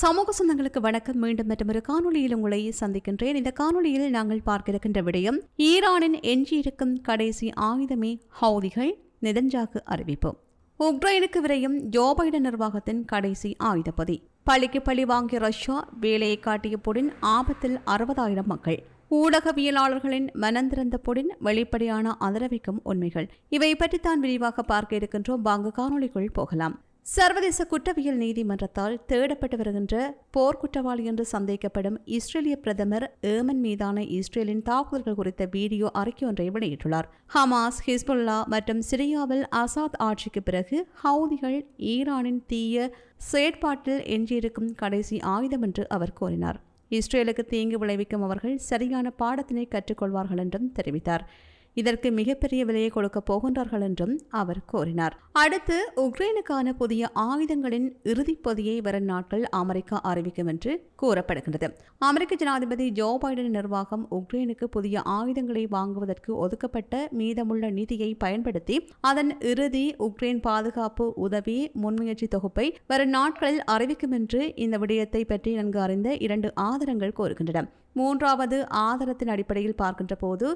சமூக சொந்தங்களுக்கு வணக்கம். மீண்டும் மற்றொரு காணொலியில் உங்களை சந்திக்கின்றேன். இந்த காணொலியில் நாங்கள் பார்க்க இருக்கின்ற விடயம் ஈரானின் எஞ்சியிருக்கும் கடைசி ஆயுதமே ஹவுதிகள். நெதஞ்சாக்கு அறிவிப்பு. உக்ரைனுக்கு விரையும் ஜோ பைடன் நிர்வாகத்தின் கடைசி ஆயுதப்பதி. பள்ளிக்கு பழி வாங்கிய ரஷ்யா வேலையை காட்டிய புடின் ஆபத்தில் அறுபதாயிரம் மக்கள். ஊடகவியலாளர்களின் மனந்திறந்த புடின் வெளிப்படையான ஆதரவிக்கும் உண்மைகள். இவை பற்றி தான் விரிவாக பார்க்க இருக்கின்றோம். வாங்க காணொளிக்குள் போகலாம். சர்வதேச குற்றவியல் நீதிமன்றத்தால் தேடப்பட்டு வருகின்ற போர்க்குற்றவாளி என்று சந்தேகிக்கப்படும் இஸ்ரேலிய பிரதமர் ஏமன் மீதான இஸ்ரேலின் தாக்குதல்கள் குறித்த வீடியோ அறிக்கை ஒன்றை வெளியிட்டுள்ளார். ஹமாஸ் ஹிஸ்புல்லா மற்றும் சிரியாவில் அசாத் ஆட்சிக்கு பிறகு ஹவுதிகள் ஈரானின் தீய செயற்பாட்டில் எஞ்சியிருக்கும் கடைசி ஆயுதம் என்று அவர் கூறினார். இஸ்ரேலுக்கு தீங்கு விளைவிக்கும் அவர்கள் சரியான பாடத்தினை கற்றுக்கொள்வார்கள் என்றும் தெரிவித்தார். இதற்கு மிகப்பெரிய விலையை கொடுக்க போகின்றார்கள் என்றும் அவர் கூறினார். அடுத்து உக்ரைனுக்கான புதிய ஆயுதங்களின் இறுதிப்பதியை வரும் நாட்கள் அமெரிக்கா அறிவிக்கும் என்று கூறப்படுகின்றது. அமெரிக்க ஜனாதிபதி ஜோ பைடன் நிர்வாகம் உக்ரைனுக்கு புதிய ஆயுதங்களை வாங்குவதற்கு ஒதுக்கப்பட்ட மீதமுள்ள நிதியை பயன்படுத்தி அதன் இறுதி உக்ரைன் பாதுகாப்பு உதவி முன்முயற்சி தொகுப்பை வரும் நாட்களில் அறிவிக்கும் என்று இந்த விடயத்தை பற்றி நன்கு அறிந்த இரண்டு ஆதாரங்கள் கோருகின்றன மூன்றாவது ஆதாரத்தின் அடிப்படையில் பார்க்கின்ற போது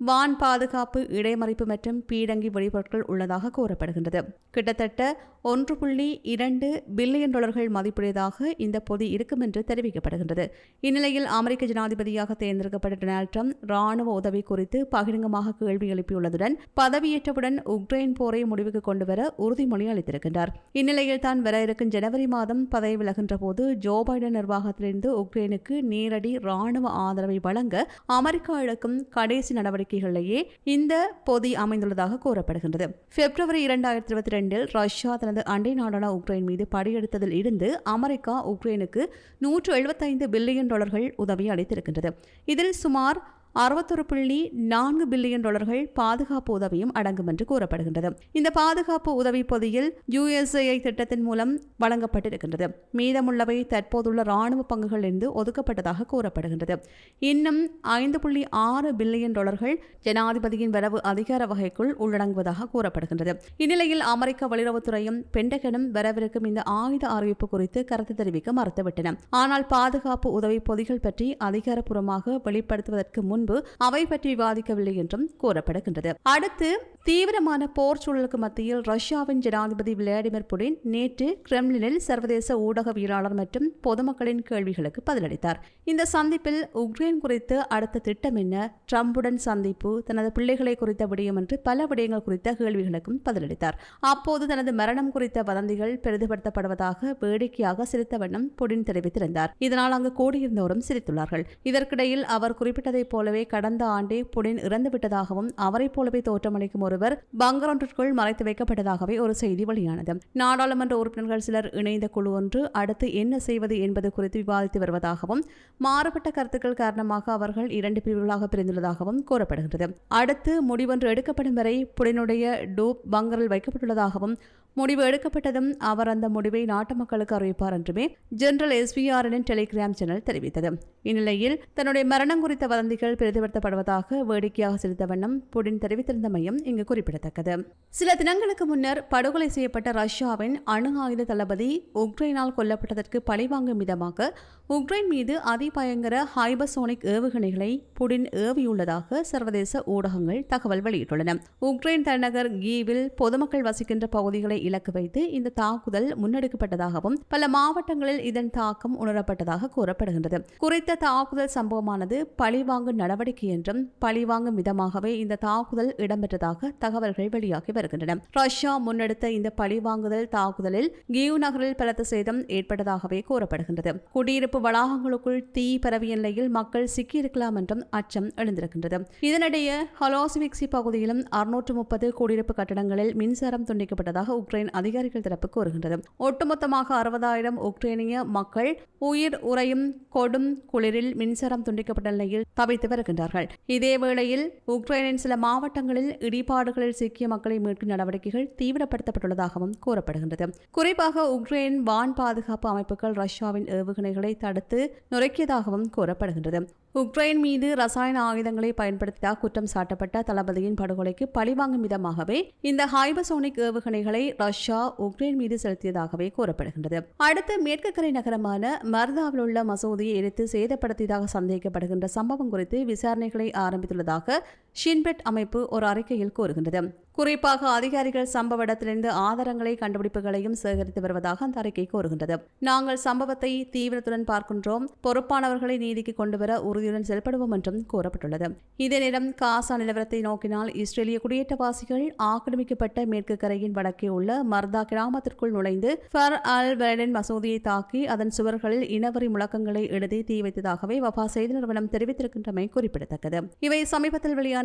வான் பாதுகாப்பு இடைமறிப்பு மற்றும் பீடங்கி வெடிபொருட்கள் உள்ளதாக கூறப்படுகின்றது. கிட்டத்தட்ட ஒன்று புள்ளி இரண்டு பில்லியன் டாலர்கள் மதிப்புடையதாக இந்த பொதி இருக்கும் என்று தெரிவிக்கப்படுகின்றது. இந்நிலையில் அமெரிக்க ஜனாதிபதியாக தேர்ந்தெடுக்கப்பட்ட டொனால்ட் ட்ரம்ப் ராணுவ உதவி குறித்து பகிரங்கமாக கேள்வி எழுப்பியுள்ளதுடன் பதவியேற்றவுடன் உக்ரைன் போரை முடிவுக்கு கொண்டுவர உறுதிமொழி அளித்திருக்கின்றார். இந்நிலையில் தான் வர இருக்கும் ஜனவரி மாதம் பதவி விலகின்ற போது ஜோ பைடன் நிர்வாகத்திலிருந்து உக்ரைனுக்கு நேரடி ராணுவ ஆதரவை வழங்க அமெரிக்கா எடுக்கும் கடைசி நடவடிக்கை நடவடிக்கைகளிலேயே இந்த பொதி அமைந்துள்ளதாக கூறப்படுகின்றது. பிப்ரவரி இரண்டாயிரத்தி இருபத்தி ரெண்டில் ரஷ்யா தனது அண்டை நாடான உக்ரைன் மீது படையெடுத்ததில் இருந்து அமெரிக்கா உக்ரைனுக்கு நூற்று எழுபத்தைந்து பில்லியன் டாலர்கள் உதவி அளித்திருக்கின்றது. இதில் சுமார் அறுபத்தொரு புள்ளி நான்கு பில்லியன் டாலர்கள் பாதுகாப்பு உதவியும் அடங்கும் என்று கூறப்படுகின்றது. இந்த பாதுகாப்பு உதவி பொதியில் யுஎஸ்ஐ திட்டத்தின் மூலம் வழங்கப்பட்டிருக்கின்றது. மீதமுள்ளவை தற்போதுள்ள ராணுவ பங்குகளிலிருந்து ஒதுக்கப்பட்டதாக கூறப்படுகின்றது. இன்னும் ஐந்து புள்ளி ஆறு பில்லியன் டாலர்கள் ஜனாதிபதியின் வரவு அதிகார வகைக்குள் உள்ளடங்குவதாக கூறப்படுகின்றது. இந்நிலையில் அமெரிக்க வெளியுறவுத்துறையும் பெண்டகனும் வரவிருக்கும் இந்த ஆயுத அறிவிப்பு குறித்து கருத்து தெரிவிக்க மறுத்துவிட்டன. ஆனால் பாதுகாப்பு உதவி பொதிகள் பற்றி அதிகாரப்பூர்வமாக வெளிப்படுத்துவதற்கு முன் முன்பு அவை பற்றி விவாதிக்கவில்லை என்றும் கூறப்படுகின்றது. அடுத்து தீவிரமான போர் சூழலுக்கு மத்தியில் ரஷ்யாவின் ஜனாதிபதி விளாடிமிர் புடின் நேற்று கிரெம்லினில் சர்வதேச ஊடகவியலாளர் மற்றும் பொதுமக்களின் கேள்விகளுக்கு பதிலளித்தார். இந்த சந்திப்பில் உக்ரைன் குறித்து அடுத்த திட்டம் என்ன? ட்ரம்புடன் சந்திப்பு தனது பிள்ளைகளை குறித்த விடயம் என்று பல விடயங்கள் குறித்த கேள்விகளுக்கும் பதிலளித்தார். அப்போது தனது மரணம் குறித்த வதந்திகள் பெரிதுபடுத்தப்படுவதாக வேடிக்கையாக சிரித்த வண்ணம் புடின் தெரிவித்திருந்தார். இதனால் அங்கு கூடியிருந்தோரும் சிரித்துள்ளார்கள். இதற்கிடையில் அவர் குறிப்பிட்டதைப் போலவே கடந்த ஆண்டே புடின் இறந்துவிட்டதாகவும் அவரைப் போலவே தோற்றமளிக்கும் ஒரு ஒருவர் பங்கர் மறைத்து வைக்கப்பட்டதாகவே ஒரு செய்தி வெளியானது. நாடாளுமன்ற உறுப்பினர்கள் சிலர் இணைந்த குழு ஒன்று அடுத்து என்ன செய்வது என்பது குறித்து விவாதித்து வருவதாகவும் மாறுபட்ட கருத்துக்கள் காரணமாக அவர்கள் இரண்டு பிரிவுகளாக பிரிந்துள்ளதாகவும் கூறப்படுகின்றது. அடுத்து முடிவொன்று எடுக்கப்படும் வரை புடினுடைய டூப் பங்கரில் வைக்கப்பட்டுள்ளதாகவும் முடிவு எடுக்கப்பட்டதும் அவர் அந்த முடிவை நாட்டு மக்களுக்கு அறிவிப்பார் என்றுமே ஜெனரல் எஸ்விஆரின் டெலிகிராம் சேனல் தெரிவித்தது. இந்நிலையில் தன்னுடைய மரணம் குறித்த வதந்திகள் பிரதிபடுத்தப்படுவதாக வேடிக்கையாக செலுத்த வண்ணம் புடின் தெரிவித்திருந்தமையும் இங்கு குறிப்பிடத்தக்கது. சில தினங்களுக்கு முன்னர் படுகொலை செய்யப்பட்ட ரஷ்யாவின் அணு ஆயுத தளபதி உக்ரைனால் கொல்லப்பட்டதற்கு பழிவாங்கும் விதமாக உக்ரைன் மீது அதிபயங்கர ஹைபசோனிக் ஏவுகணைகளை புடின் ஏவியுள்ளதாக சர்வதேச ஊடகங்கள் தகவல் வெளியிட்டுள்ளன. உக்ரைன் தலைநகர் கீவில் பொதுமக்கள் வசிக்கின்ற பகுதிகளை இலக்கு வைத்து இந்த தாக்குதல் முன்னெடுக்கப்பட்டதாகவும் பல மாவட்டங்களில் இதன் தாக்கம் உணரப்பட்டதாக கூறப்படுகின்றது. குறித்த தாக்குதல் சம்பவமானது பழிவாங்கும் நடவடிக்கை என்றும் பழிவாங்கும் விதமாகவே இந்த தாக்குதல் இடம்பெற்றதாக தகவல்கள் வெளியாகி வருகின்றன. ரஷ்யா முன்னெடுத்த இந்த பழிவாங்குதல் தாக்குதலில் கியூ நகரில் பலத்த சேதம் ஏற்பட்டதாகவே கூறப்படுகின்றது. குடியிருப்பு வளாகங்களுக்குள் தீ பரவிய நிலையில் மக்கள் சிக்கியிருக்கலாம் என்றும் அச்சம் எழுந்திருக்கின்றது. இதனிடையே ஹலோசிவிக்சி பகுதியிலும் அறுநூற்று முப்பது குடியிருப்பு கட்டடங்களில் மின்சாரம் துண்டிக்கப்பட்டதாக உக்ரைன் உக்ரைன் அதிகாரிகள் தரப்பு கூறுகின்றது ஒட்டுமொத்தமாக அறுபதாயிரம் உக்ரைனிய மக்கள் உயிர் உறையும் கொடும் குளிரில் மின்சாரம் துண்டிக்கப்பட்ட நிலையில் தவித்து வருகின்றார்கள். இதே வேளையில் உக்ரைனின் சில மாவட்டங்களில் இடிபாடுகளில் சிக்கிய மக்களை மீட்கும் நடவடிக்கைகள் தீவிரப்படுத்தப்பட்டுள்ளதாகவும் கூறப்படுகின்றது. குறிப்பாக உக்ரைன் வான் பாதுகாப்பு அமைப்புகள் ரஷ்யாவின் ஏவுகணைகளை தடுத்து நுரைக்கியதாகவும் கூறப்படுகின்றது. உக்ரைன் மீது ரசாயன ஆயுதங்களை பயன்படுத்தியதாக குற்றம் சாட்டப்பட்ட தளபதியின் படுகொலைக்கு பழிவாங்கும் விதமாகவே இந்த ஹைபசோனிக் ஏவுகணைகளை ரஷ்யா உக்ரைன் மீது செலுத்தியதாகவே கூறப்படுகின்றது. அடுத்து மேற்கு கரை நகரமான மர்தாவில் உள்ள மசூதியை எரித்து சேதப்படுத்தியதாக சந்தேகிக்கப்படுகின்ற சம்பவம் குறித்து விசாரணைகளை ஆரம்பித்துள்ளதாக ஷின்பெட் அமைப்பு ஒரு அறிக்கையில் கூறுகின்றது. குறிப்பாக அதிகாரிகள் சம்பவ இடத்திலிருந்து ஆதாரங்களை கண்டுபிடிப்புகளையும் சேகரித்து வருவதாக அந்த அறிக்கை கூறுகின்றது. நாங்கள் சம்பவத்தை தீவிரத்துடன் பார்க்கின்றோம். பொறுப்பானவர்களை நீதிக்கு கொண்டுவர உறுதியுடன் செயல்படுவோம் என்றும் கூறப்பட்டுள்ளது. இதே நேரம் காசா நிலவரத்தை நோக்கினால் இஸ்ரேலிய குடியேற்றவாசிகள் ஆக்கிரமிக்கப்பட்ட மேற்கு கரையின் வடக்கே உள்ள மர்தா கிராமத்திற்குள் நுழைந்து ஃபர் அல் வெரடன் மசூதியை தாக்கி அதன் சுவர்களில் இனவரி முழக்கங்களை எழுதி தீ வைத்ததாகவே வபா செய்தி நிறுவனம் தெரிவித்திருக்கின்றமை குறிப்பிடத்தக்கது. இவை சமீபத்தில் வெளியான